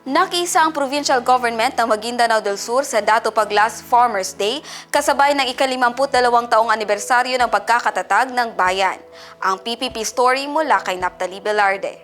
Nakisa ang provincial government ng Maguindanao del Sur sa Dato Paglas Farmers Day kasabay ng ikalimamput-dalawang taong anibersaryo ng pagkakatatag ng bayan. Ang PPP story mula kay Naptali Velarde.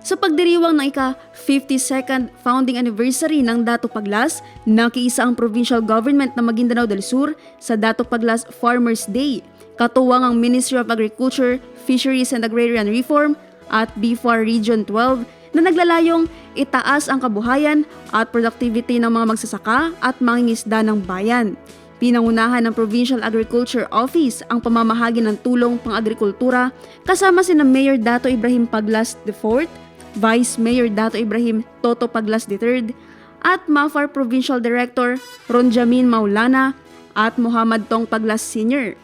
Sa pagdiriwang ng ika-52nd founding anniversary ng Dato Paglas, nakiisa ang provincial government ng Maguindanao del Sur sa Dato Paglas Farmers Day. Katuwang ang Ministry of Agriculture, Fisheries and Agrarian Reform at BFAR Region 12 na naglalayong itaas ang kabuhayan at productivity ng mga magsasaka at mangingisda ng bayan. Pinangunahan ng Provincial Agriculture Office ang pamamahagi ng tulong pang-agrikultura kasama sina Mayor Dato Ibrahim Paglas IV, Vice Mayor Dato Ibrahim Toto Paglas III, at MAFAR Provincial Director Ronjamin Maulana at Muhammad Tong Paglas Sr.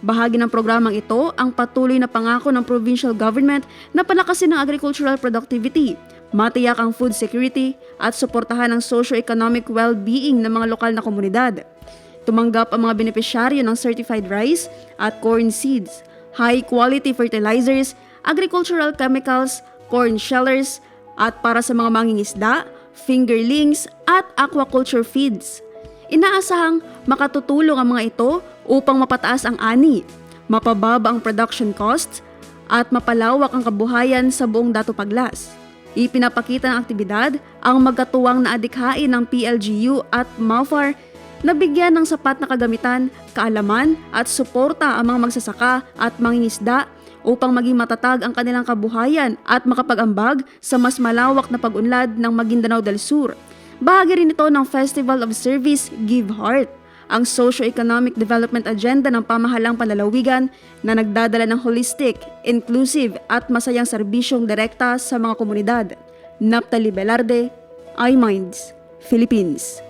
Bahagi ng programang ito ang patuloy na pangako ng provincial government na palakasin ang agricultural productivity, matiyak ang food security at suportahan ang socio-economic well-being ng mga lokal na komunidad. Tumanggap ang mga benepisyaryo ng certified rice at corn seeds, high-quality fertilizers, agricultural chemicals, corn shellers, at para sa mga mangingisda, fingerlings at aquaculture feeds. Inaasahang makatutulong ang mga ito upang mapataas ang ani, mapababa ang production costs, at mapalawak ang kabuhayan sa buong Dato Paglas. Ipinapakita ng aktibidad ang magkatuwang na adikhain ng PLGU at MAFAR na bigyan ng sapat na kagamitan, kaalaman at suporta ang mga magsasaka at mangingisda upang maging matatag ang kanilang kabuhayan at makapag-ambag sa mas malawak na pag-unlad ng Maguindanao del Sur. Bahagi rin ito ng Festival of Service Give Heart, ang socio-economic development agenda ng pamahalang panlalawigan na nagdadala ng holistic, inclusive at masayang serbisyong direkta sa mga komunidad. Naptali Velarde, iMinds, Philippines.